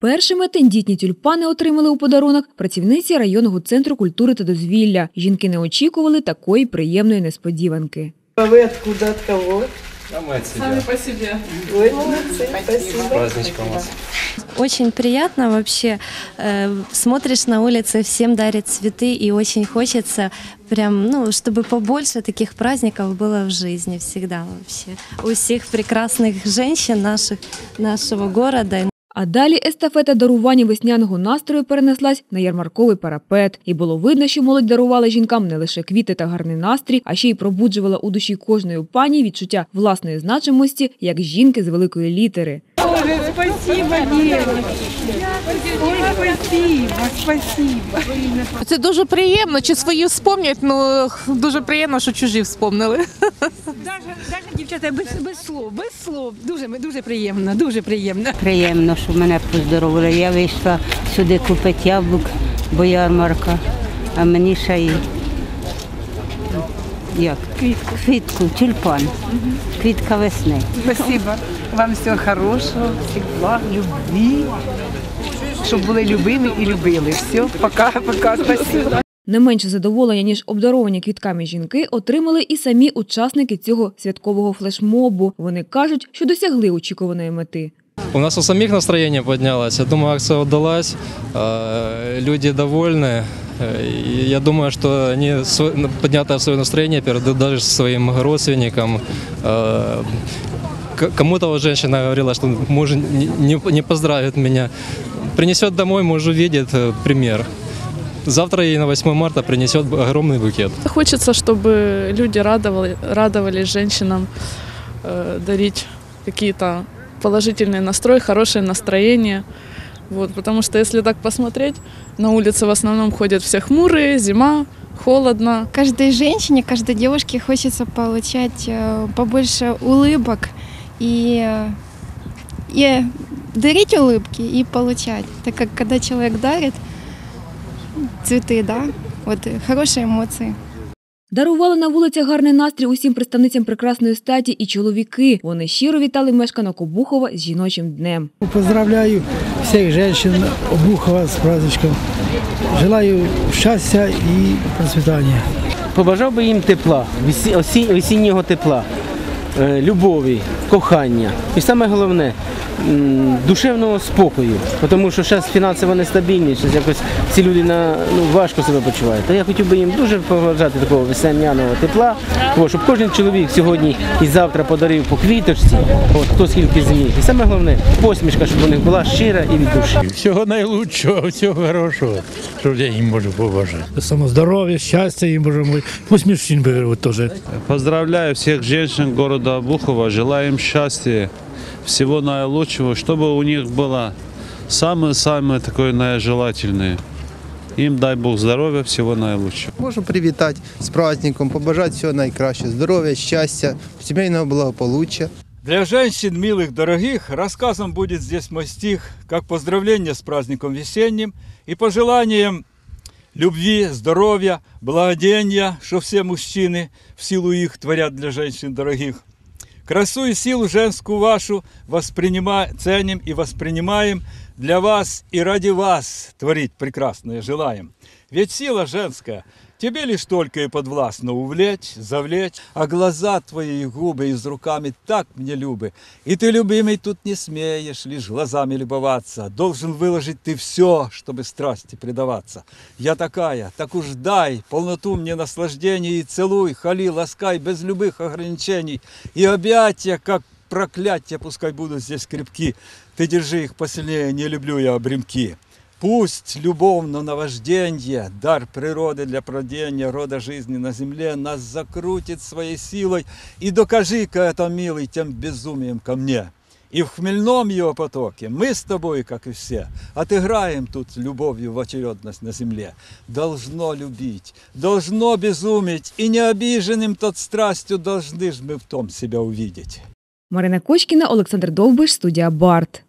Першими тендітні тюльпани отримали у подарунок працівниці районного центру культури та дозвілля. Жінки не очікували такої приємної несподіванки. А вы откуда, от кого? А мы от себя. Сами по себе. Вы молодцы, С спасибо. праздничком вас. Очень приятно вообще. Э, Смотришь на улице, всем дарят цветы, и очень хочется прям, ну, чтобы побольше таких праздников было в жизни всегда вообще. У всех прекрасных женщин наших, нашего города. А далі естафета дарування весняного настрою перенеслась на ярмарковий парапет. І було видно, що молодь дарувала жінкам не лише квіти та гарний настрій, а ще й пробуджувала у душі кожної пані відчуття власної значимості як жінки з великої літери. Спасибо, девочки. Ой, спасибо, спасибо. Це дуже приємно. Чи свої вспомнять, ну дуже приємно, що чужі вспомнили. Даже, даже дівчата без, без слов, без слов. Дуже, дуже приємно, дуже приємно. Приємно, що мене поздоровили. Я вийшла сюди купити яблук, бо ярмарка, а мені ще й як? Квітку. Квітку, тюльпан. Квітка весни. Спасибо. Вам всього хорошого, всіх благ, любві, щоб були любимі і любили. Все, пока, пока, спасибо. Не менше задоволення, ніж обдаровані квітками жінки, отримали і самі учасники цього святкового флешмобу. Вони кажуть, що досягли очікуваної мети. У нас у самих настроение поднялось. Я думаю, акция удалась. Э, Люди довольны. Э, и Я думаю, что они сво- поднятое свое настроение передают даже своим родственникам. Э, к- Кому-то вот женщина говорила, что муж не- не не поздравит меня. Принесет домой, муж увидит э, пример. Завтра ей на 8 марта принесет огромный букет. Хочеться, щоб люди радовали, радовались женщинам, э, дарить какие-то положительный настрой, хорошее настроение. Вот, потому что если так посмотреть, на улице в основном ходят все хмурые, зима, холодно. Каждой женщине, каждой девушке хочется получать э, побольше улыбок и, э, и дарить улыбки и получать. Так как когда человек дарит цветы, да, вот э, хорошие эмоции. Дарували на вулицях гарний настрій усім представницям прекрасної статі і чоловіки. Вони щиро вітали мешканок Обухова з жіночим днем. Поздравляю всех женщин Обухова с праздничком. Желаю счастья и процветания. Побажав би їм тепла, весі- осі- осіннього тепла, е, любові, кохання. І саме головне душевного спокою. Тому що зараз фінансова нестабільність, щось якось ці люди на, ну, важко себе почувають. То я хотів би їм дуже побажати такого весняного тепла, того, щоб кожен чоловік сьогодні і завтра подарив по квіточці, от, хто скільки зміг. І саме головне посмішка, щоб у них була щира і від душі. Всього найкращого, всього хорошого, що я їм можу побажати. Само здоров'я, щастя їм, Боже мой. Пусть мужчин беруть теж. Поздравляю всех женщин города Обухова, желаю им счастья, всего наилучшего, чтобы у них было самое-самое такое наижелательное. Им дай Бог здоровья, всего наилучшего. Можу привітати з праздником, побажати всього найкраще, здоров'я, щастя, сімейного благополуччя. Для женщин, милых, дорогих, рассказом будет здесь мой стих, как поздравление с праздником весенним и пожеланием любви, здоровья, благоденья, что все мужчины в силу их творят для женщин дорогих. Красу и силу женскую вашу ценим и воспринимаем для вас и ради вас творить прекрасное желаем. Ведь сила женская тебе лишь только и подвластно увлечь, завлечь, а глаза твои и губы и с руками так мне любы. И ты, любимый, тут не смеешь лишь глазами любоваться. Должен выложить ты все, чтобы страсти предаваться. Я такая, так уж дай полноту мне наслаждений и целуй, хали, ласкай без любых ограничений. И объятия, как проклятия, пускай будут здесь крепки. Ты держи их посильнее, не люблю я обремки. Пусть любовно наважденье, дар природы для продения рода жизни на земле нас закрутит своей силой и докажи-ка это, милый, тем безумием ко мне. И в хмельном его потоке мы с тобой, как и все, отыграем тут любовью в очередность на земле. Должно любить, должно безумить, и необиженным тот страстью должны ж мы в том себя увидеть. Марина Кочкіна, Олександр Довбиш, студія Барт.